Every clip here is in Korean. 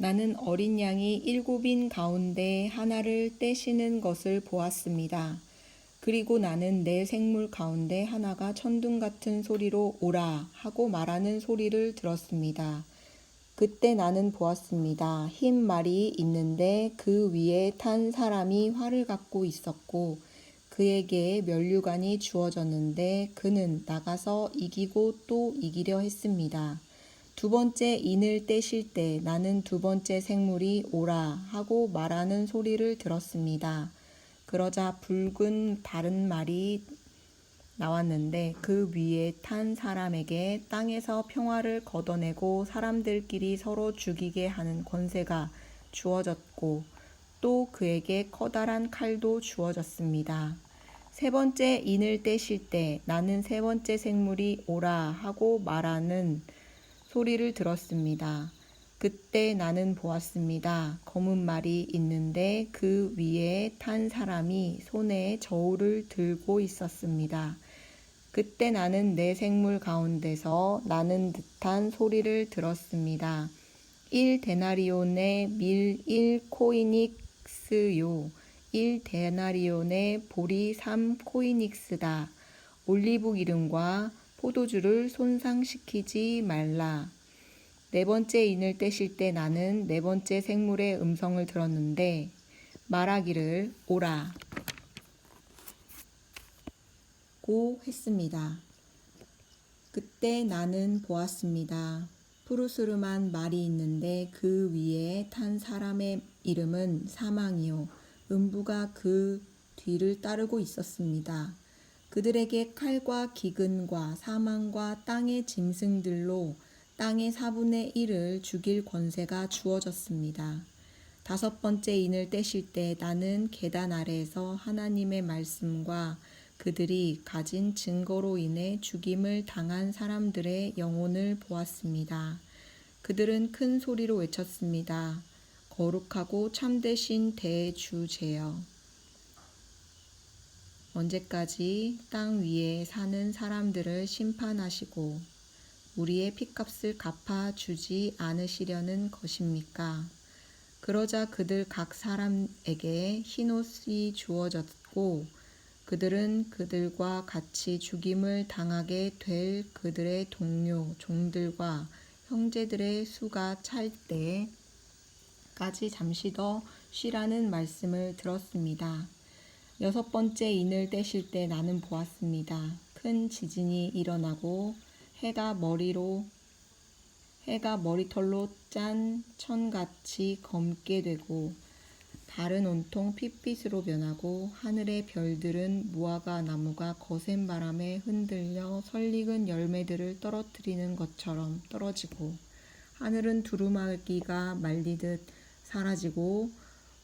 나는 어린 양이 일곱인 가운데 하나를 떼시는 것을 보았습니다. 그리고 나는 내 생물 가운데 하나가 천둥 같은 소리로 오라 하고 말하는 소리를 들었습니다. 그때 나는 보았습니다. 흰 말이 있는데 그 위에 탄 사람이 활을 갖고 있었고 그에게 면류관이 주어졌는데 그는 나가서 이기고 또 이기려 했습니다. 두 번째 인을 떼실 때 나는 두 번째 생물이 오라 하고 말하는 소리를 들었습니다. 그러자 붉은 다른 말이 나왔는데 그 위에 탄 사람에게 땅에서 평화를 걷어내고 사람들끼리 서로 죽이게 하는 권세가 주어졌고 또 그에게 커다란 칼도 주어졌습니다. 세 번째 인을 떼실 때 나는 세 번째 생물이 오라 하고 말하는 소리를 들었습니다. 그때 나는 보았습니다. 검은 말이 있는데 그 위에 탄 사람이 손에 저울을 들고 있었습니다. 그때 나는 내 생물 가운데서 나는 듯한 소리를 들었습니다. 1 데나리온의 밀 1 코이닉스요. 1 데나리온의 보리 3 코이닉스다. 올리브 기름과 포도주를 손상시키지 말라. 네 번째 인을 떼실 때 나는 네 번째 생물의 음성을 들었는데 말하기를 오라 고 했습니다. 그때 나는 보았습니다. 푸르스름한 말이 있는데 그 위에 탄 사람의 이름은 사망이요. 음부가 그 뒤를 따르고 있었습니다. 그들에게 칼과 기근과 사망과 땅의 짐승들로 땅의 4분의 1을 죽일 권세가 주어졌습니다. 다섯 번째 인을 떼실 때 나는 계단 아래에서 하나님의 말씀과 그들이 가진 증거로 인해 죽임을 당한 사람들의 영혼을 보았습니다. 그들은 큰 소리로 외쳤습니다. 거룩하고 참되신 대주제여. 언제까지 땅 위에 사는 사람들을 심판하시고 우리의 피값을 갚아 주지 않으시려는 것입니까? 그러자 그들 각 사람에게 흰 옷이 주어졌고 그들은 그들과 같이 죽임을 당하게 될 그들의 동료, 종들과 형제들의 수가 찰 때까지 잠시 더 쉬라는 말씀을 들었습니다. 여섯 번째 인을 떼실 때 나는 보았습니다. 큰 지진이 일어나고 해가 머리로 해가 머리털로 짠 천같이 검게 되고 달은 온통 핏빛으로 변하고 하늘의 별들은 무화과 나무가 거센 바람에 흔들려 설익은 열매들을 떨어뜨리는 것처럼 떨어지고 하늘은 두루마기가 말리듯 사라지고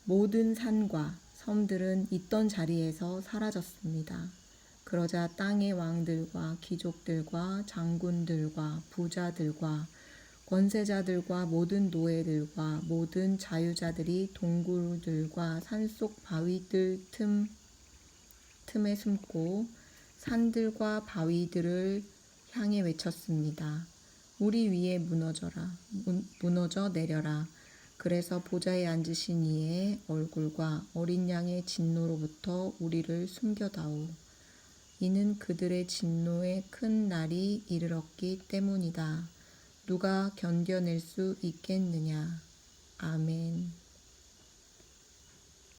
모든 산과 섬들은 있던 자리에서 사라졌습니다. 그러자 땅의 왕들과 귀족들과 장군들과 부자들과 권세자들과 모든 노예들과 모든 자유자들이 동굴들과 산속 바위들 틈, 틈에 숨고 산들과 바위들을 향해 외쳤습니다. 우리 위에 무너져라, 무너져 내려라. 그래서 보좌에 앉으신 이의 얼굴과 어린 양의 진노로부터 우리를 숨겨다오. 이는 그들의 진노의 큰 날이 이르렀기 때문이다. 누가 견뎌낼 수 있겠느냐. 아멘.